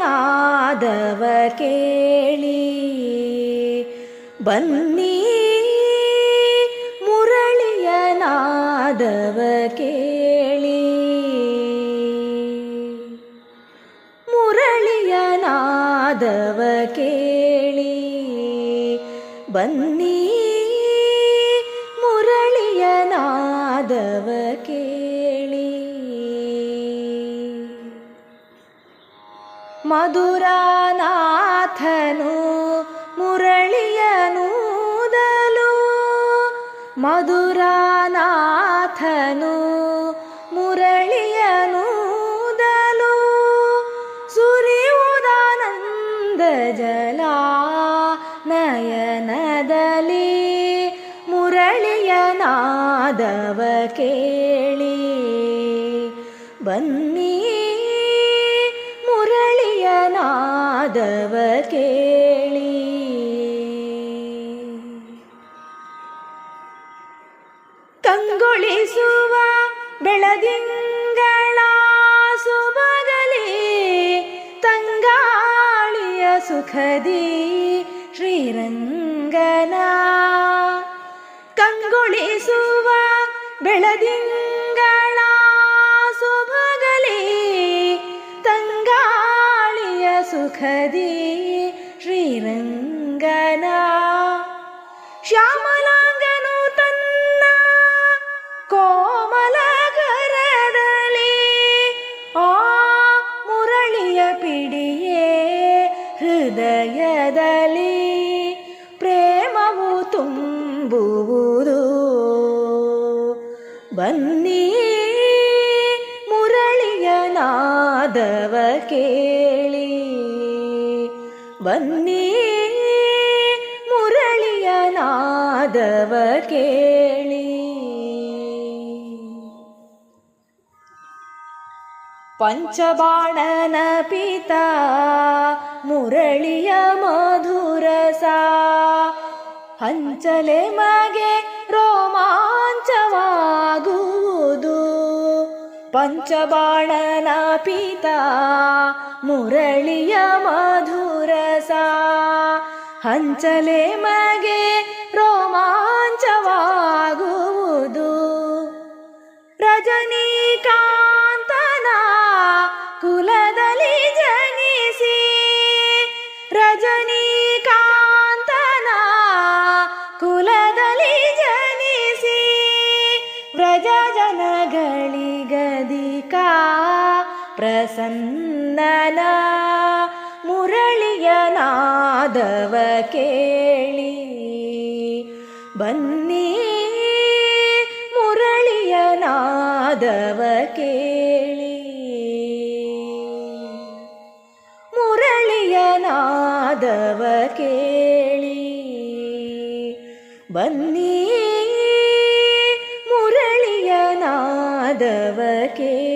ನಾದವ ಕೇಳಿ ಬನ್ನಿ ಮುರಳಿಯ ನಾದವ ಕೇಳಿ ಮುರಳಿಯ ನಾದವ ಕೇಳಿ ಬನ್ನಿ ಮುರಳಿಯ ನಾದವ ಕೇಳಿ ಮಧುರಾನಾಥನು ಮುರಳಿಯನೂದಲು ಮಧುರಾನಾಥನು ಮುರಳಿಯನೂದಲು ಸುರಿಯುವುದಾನಂದ ಜಲ ನಯನದಲ್ಲಿ ಮುರಳಿಯನಾದವ ಕೇಳಿ. ಬನ್ನಿ ನಾದವ ಕೇಳಿ. ಕಂಗೊಳಿಸುವ ಬೆಳದಿಂಗಳ ಸುಬಗಲಿ ತಂಗಾಳಿಯ ಸುಖದಿ ಶ್ರೀರಂಗನ. ಕಂಗೊಳಿಸುವ ಬೆಳದಿಂಗಳ ತಂಗಾಳಿಯ ಸುಖದಿ ಶ್ರೀರಂಗನ ಶ್ಯಾಮಲಾಂಗನು ತನ್ನ ಕೋಮಲ ಗರದಲ್ಲಿ ಆ ಮುರಳಿಯ ಪಿಡಿಯೇ ಹೃದಯದಲ್ಲಿ ಪ್ರೇಮವು ತುಂಬುವುದು ಬನ್ನಿ ಮುರಳಿಯ ನಾದವ ಕೇಳಿ ಬನ್ನಿ ಮುರಳಿಯ ನಾದವ ಕೇಳಿ. ಪಂಚಬಾಣನ ಪಿತಾ ಮುರಳಿಯ ಮಧುರಸ ಹಂಚಲೆ ಮಗೆ ಪಂಚಬಾಣನ ಪೀತಾ ಮುರಳಿಯ ಮಧುರಸ. ಹಂಚಲೆ ಮಗೆ ರೋಮಾಂಚವಾಗುವುದು. ಜನಗಳಿಗದಿಕ ಪ್ರಸನ್ನನ ಮುರಳಿಯ ನಾದವ ಕೇಳಿ. ಬನ್ನಿ ಮುರಳಿಯ ನಾದವ ಕೇಳಿ. ಮುರಳಿಯ ನಾದವ ಕೇಳಿ. ಬನ್ನಿ ಮುರಳಿಯ ನಾದವ ಕೇಳಿ.